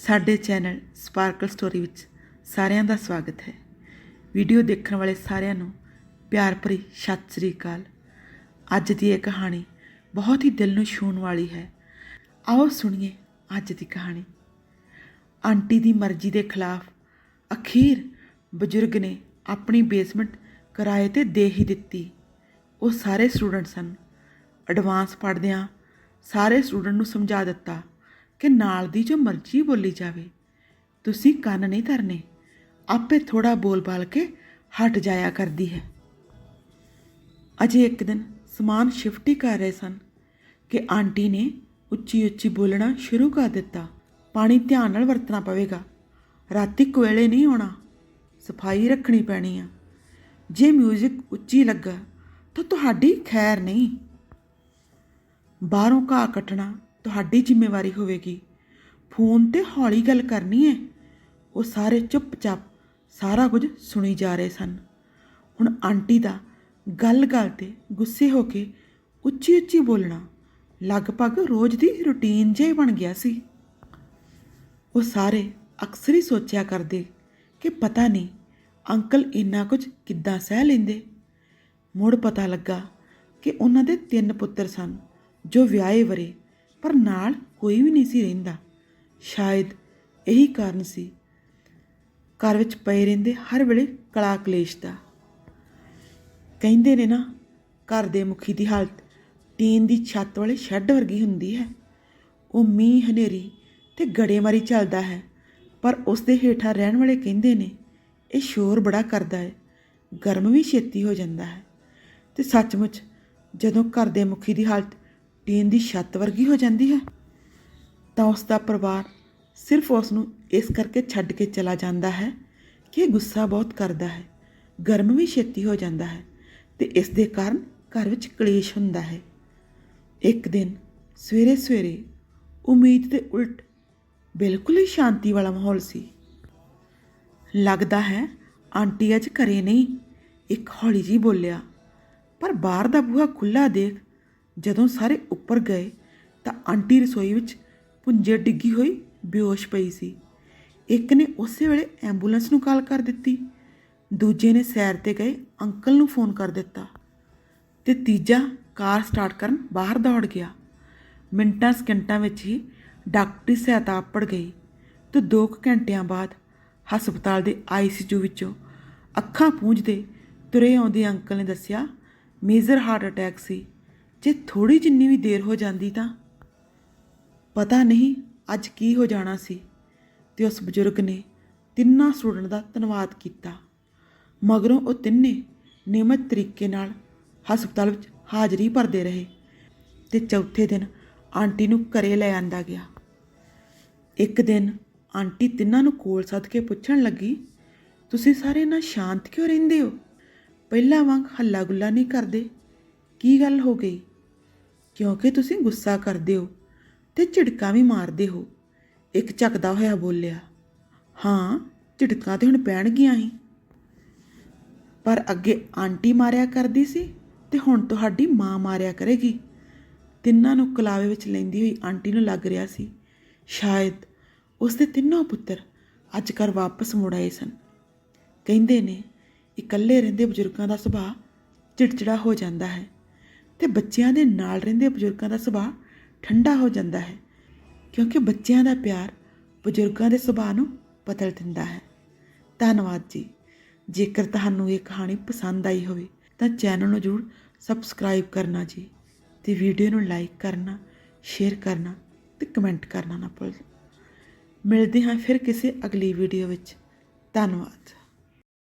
ਸਾਡੇ channel sparkle story ਵਿੱਚ ਸਾਰਿਆਂ ਦਾ ਸਵਾਗਤ ਹੈ। ਵੀਡੀਓ ਦੇਖਣ ਵਾਲੇ ਸਾਰਿਆਂ ਨੂੰ ਪਿਆਰ ਭਰੀ ਸਤਿ ਸ੍ਰੀ ਅਕਾਲ। ਅੱਜ ਦੀ ਇਹ ਕਹਾਣੀ ਬਹੁਤ ਹੀ ਦਿਲ ਨੂੰ ਛੂਹਣ ਵਾਲੀ ਹੈ। ਆਓ ਸੁਣੀਏ ਅੱਜ ਦੀ ਕਹਾਣੀ। ਆਂਟੀ ਦੀ ਮਰਜ਼ੀ ਦੇ ਖਿਲਾਫ ਅਖੀਰ ਬਜ਼ੁਰਗ ਨੇ ਆਪਣੀ ਬੇਸਮੈਂਟ ਕਿਰਾਏ ਤੇ ਦੇ ਹੀ ਦਿੱਤੀ। ਉਹ ਸਾਰੇ ਸਟੂਡੈਂਟ ਸਨ। ਐਡਵਾਂਸ ਪੜ੍ਹਦਿਆਂ ਸਾਰੇ ਸਟੂਡੈਂਟ ਨੂੰ ਸਮਝਾ ਦਿੱਤਾ। ਕਿ ਨਾਲ ਦੀ ਜੋ ਮਰਜ਼ੀ ਬੋਲੀ ਜਾਵੇ। ਤੁਸੀਂ ਕੰਨ ਨਹੀਂ ਧਰਨੇ, ਆਪੇ ਥੋੜਾ ਬੋਲ ਬਾਲ ਕੇ ਹਟ ਜਾਇਆ ਕਰਦੀ ਹੈ। ਅਜੇ ਇੱਕ ਦਿਨ ਸਮਾਨ ਸ਼ਿਫਟ ਹੀ ਕਰ ਰਹੇ ਸਨ ਕਿ ਆਂਟੀ ਨੇ ਉੱਚੀ ਉੱਚੀ ਬੋਲਣਾ ਸ਼ੁਰੂ ਕਰ ਦਿੱਤਾ। ਪਾਣੀ ਧਿਆਨ ਨਾਲ ਵਰਤਣਾ ਪਵੇਗਾ। ਰਾਤੀ ਕੋਇਲੇ ਨਹੀਂ ਆਉਣਾ, ਸਫ਼ਾਈ ਰੱਖਣੀ ਪੈਣੀ ਆ। ਜੇ 뮤직 ਉੱਚੀ ਲੱਗਾ ਤਾਂ ਤੁਹਾਡੀ ਖੈਰ ਨਹੀਂ। ਬਾਹਰੋਂ ਘਾਹ ਕੱਟਣਾ ਤੁਹਾਡੀ ਜ਼ਿੰਮੇਵਾਰੀ ਹੋਵੇਗੀ। ਫੋਨ ਤੇ ਹੌਲੀ ਗੱਲ ਕਰਨੀ ਹੈ ਉਹ ਸਾਰੇ ਚੁੱਪਚਾਪ ਸਾਰਾ ਕੁਝ ਸੁਣੀ ਜਾ ਰਹੇ ਸਨ। ਹੁਣ ਆਂਟੀ ਦਾ ਗੱਲ-ਗੱਲ ਤੇ ਗੁੱਸੇ ਹੋ ਕੇ ਉੱਚੀ-ਉੱਚੀ ਬੋਲਣਾ ਲਗਭਗ ਰੋਜ਼ ਦੀ ਰੁਟੀਨ ਜਿਹਾ ਬਣ ਗਿਆ ਸੀ। ਉਹ ਸਾਰੇ ਅਕਸਰ ਹੀ ਸੋਚਿਆ ਕਰਦੇ ਕਿ ਪਤਾ ਨਹੀਂ ਅੰਕਲ ਇੰਨਾ ਕੁਝ ਕਿੱਦਾਂ ਸਹਿ ਲੈਂਦੇ। ਮੁੜ ਪਤਾ ਲੱਗਾ ਕਿ ਉਹਨਾਂ ਦੇ ਤਿੰਨ ਪੁੱਤਰ ਸਨ ਜੋ ਵਿਆਹੇ ਵਰੇ ਪਰ ਨਾਲ ਕੋਈ ਵੀ ਨਹੀਂ ਸੀ ਰਹਿੰਦਾ। ਸ਼ਾਇਦ ਇਹੀ ਕਾਰਨ ਸੀ। ਘਰ ਵਿੱਚ ਪਏ ਰਹਿੰਦੇ ਹਰ ਵੇਲੇ ਕਲਾ ਕਲੇਸ਼ ਦਾ। ਕਹਿੰਦੇ ਨੇ ਨਾ, ਘਰ ਦੇ ਮੁਖੀ ਦੀ ਹਾਲਤ ਟੀਨ ਦੀ ਛੱਤ ਵਾਲੇ ਸ਼ੈੱਡ ਵਰਗੀ ਹੁੰਦੀ ਹੈ। ਉਹ ਮੀਂਹ, ਹਨੇਰੀ ਤੇ ਗੜੇਮਾਰੀ ਚੱਲਦਾ ਹੈ। ਪਰ ਉਸ ਦੇ ਹੇਠਾਂ ਰਹਿਣ ਵਾਲੇ ਕਹਿੰਦੇ ਨੇ, ਇਹ ਸ਼ੋਰ ਬੜਾ ਕਰਦਾ ਹੈ। ਗਰਮ ਵੀ ਛੇਤੀ ਹੋ ਜਾਂਦਾ ਹੈ। ਤੇ ਸੱਚਮੁੱਚ ਜਦੋਂ ਘਰ ਦੇ ਮੁਖੀ ਦੀ ਹਾਲਤ ਟੀਨ ਦੀ ਛੱਤ ਵਰਗੀ ਹੋ ਜਾਂਦੀ ਹੈ। ਤਾਂ ਉਸ ਦਾ ਪਰਿਵਾਰ ਸਿਰਫ ਉਸ ਨੂੰ ਇਸ ਕਰਕੇ ਛੱਡ ਕੇ ਚਲਾ ਜਾਂਦਾ ਹੈ ਕਿ ਗੁੱਸਾ ਬਹੁਤ ਕਰਦਾ ਹੈ, ਗਰਮ ਵੀ ਛੇਤੀ ਹੋ ਜਾਂਦਾ ਹੈ ਤੇ ਇਸ ਦੇ ਕਾਰਨ ਘਰ ਵਿੱਚ ਕਲੇਸ਼ ਹੁੰਦਾ ਹੈ। ਇੱਕ ਦਿਨ ਸਵੇਰੇ ਸਵੇਰੇ ਉਮੀਦ ਦੇ ਉਲਟ ਬਿਲਕੁਲ ਹੀ ਸ਼ਾਂਤੀ ਵਾਲਾ ਮਾਹੌਲ ਸੀ। ਲੱਗਦਾ ਹੈ ਆਂਟੀ ਅੱਜ ਘਰੇ ਨਹੀਂ, ਇੱਕ ਹੌਲੀ ਜੀ ਬੋਲਿਆ, ਪਰ ਬਾਹਰ ਦਾ ਬੂਹਾ ਖੁੱਲਾ ਦੇਖ ਜਦੋਂ ਸਾਰੇ ਉੱਪਰ ਗਏ ਤਾਂ ਆਂਟੀ ਰਸੋਈ ਵਿੱਚ ਪੁੰਜੇ ਡਿੱਗੀ ਹੋਈ ਬੇਹੋਸ਼ ਪਈ ਸੀ। ਇੱਕ ਨੇ ਉਸੇ ਵੇਲੇ ਐਂਬੂਲੈਂਸ ਨੂੰ ਕਾਲ ਕਰ ਦਿੱਤੀ। ਦੂਜੇ ਨੇ ਸੈਰ ਤੇ ਗਏ, ਅੰਕਲ ਨੂੰ ਫੋਨ ਕਰ ਦਿੱਤਾ ਤੇ ਤੀਜਾ ਕਾਰ ਸਟਾਰਟ ਕਰਨ ਬਾਹਰ ਦੌੜ ਗਿਆ। ਮਿੰਟਾਂ ਸਕਿੰਟਾਂ ਵਿੱਚ ਹੀ ਡਾਕਟਰੀ ਸਹਾਇਤਾ ਆਪੜ ਗਈ ਤੇ 2 ਘੰਟਿਆਂ ਬਾਅਦ ਹਸਪਤਾਲ ਦੇ ਆਈਸੀਯੂ ਵਿੱਚੋਂ ਅੱਖਾਂ ਪੂੰਝਦੇ ਤੁਰੇ ਆਉਂਦੇ ਅੰਕਲ ਨੇ ਦੱਸਿਆ, ਮੇਜਰ ਹਾਰਟ ਅਟੈਕ ਸੀ। ਜੇ ਥੋੜੀ ਜਿੰਨੀ ਵੀ ਦੇਰ ਹੋ ਜਾਂਦੀ ਤਾਂ? ਪਤਾ ਨਹੀਂ ਅੱਜ ਕੀ ਹੋ ਜਾਣਾ ਸੀ ਤੇ ਉਸ ਬਜ਼ੁਰਗ ਨੇ ਤਿੰਨਾਂ ਸਟੂਡੈਂਟ ਦਾ ਧੰਨਵਾਦ ਕੀਤਾ। ਮਗਰੋਂ ਉਹ ਤਿੰਨੇ ਨਿਯਮਤ ਤਰੀਕੇ ਨਾਲ ਹਸਪਤਾਲ ਵਿੱਚ ਹਾਜ਼ਰੀ ਭਰਦੇ ਰਹੇ ਤੇ ਚੌਥੇ ਦਿਨ ਆਂਟੀ ਨੂੰ ਘਰੇ ਲੈ ਆਂਦਾ ਗਿਆ। ਇੱਕ ਦਿਨ ਆਂਟੀ ਤਿੰਨਾਂ ਨੂੰ ਕੋਲ ਸੱਦ ਕੇ ਪੁੱਛਣ ਲੱਗੀ, ਤੁਸੀਂ ਸਾਰੇ ਨਾ ਸ਼ਾਂਤ ਕਿਉਂ ਰਹਿੰਦੇ ਹੋ? ਪਹਿਲਾਂ ਵਾਂਗ ਹੱਲਾ ਗੁੱਲਾ ਨਹੀਂ ਕਰਦੇ? ਕੀ ਗੱਲ ਹੋ ਗਈ? ਕਿਉਂਕਿ ਤੁਸੀਂ ਗੁੱਸਾ ਕਰਦੇ ਹੋ ਤੇ ਝਿੜਕਾਂ ਵੀ ਮਾਰਦੇ ਹੋ। ਇੱਕ ਝਕਦਾ ਹੋਇਆ ਬੋਲਿਆ, ਹਾਂ, ਝਿੜਕਾਂ ਤੇ ਹੁਣ ਪੈਣਗੀਆਂ ਹੀ ਪਰ ਅੱਗੇ ਆਂਟੀ ਮਾਰਿਆ ਕਰਦੀ ਸੀ ਤੇ ਹੁਣ ਤੁਹਾਡੀ ਮਾਂ ਮਾਰਿਆ ਕਰੇਗੀ। ਤਿੰਨਾਂ ਨੂੰ ਕਲਾਵੇ ਵਿੱਚ ਲੈਂਦੀ ਹੋਈ ਆਂਟੀ ਨੂੰ ਲੱਗ ਰਿਹਾ ਸੀ। ਸ਼ਾਇਦ ਉਸ ਦੇ ਤਿੰਨੋਂ ਪੁੱਤਰ ਅੱਜ ਘਰ ਵਾਪਸ ਮੁੜ ਆਏ ਸਨ। ਕਹਿੰਦੇ ਨੇ, ਇਕੱਲੇ ਰਹਿੰਦੇ ਬਜ਼ੁਰਗਾਂ ਦਾ ਸੁਭਾਅ ਚਿੜਚਿੜਾ ਹੋ ਜਾਂਦਾ ਹੈ। ਤੇ ਬੱਚਿਆਂ ਦੇ ਨਾਲ ਰਹਿੰਦੇ ਬਜ਼ੁਰਗਾਂ ਦਾ ਸੁਭਾਅ ਠੰਡਾ ਹੋ ਜਾਂਦਾ ਹੈ, ਕਿਉਂਕਿ ਬੱਚਿਆਂ ਦਾ ਪਿਆਰ ਬਜ਼ੁਰਗਾਂ ਦੇ ਸੁਭਾਅ ਨੂੰ ਬਦਲ ਦਿੰਦਾ ਹੈ। ਧੰਨਵਾਦ ਜੀ। ਜੇਕਰ ਤੁਹਾਨੂੰ ਇਹ ਕਹਾਣੀ ਪਸੰਦ ਆਈ ਹੋਵੇ, ਤਾਂ ਚੈਨਲ ਨੂੰ ਜਰੂਰ ਸਬਸਕ੍ਰਾਈਬ ਕਰਨਾ ਜੀ ਤੇ ਵੀਡੀਓ ਨੂੰ ਲਾਈਕ ਕਰਨਾ, ਸ਼ੇਅਰ ਕਰਨਾ ਤੇ ਕਮੈਂਟ ਕਰਨਾ ਨਾ ਭੁੱਲ ਮਿਲਦੇ ਹਾਂ ਫਿਰ ਕਿਸੇ ਅਗਲੀ ਵੀਡੀਓ ਵਿੱਚ। ਧੰਨਵਾਦ।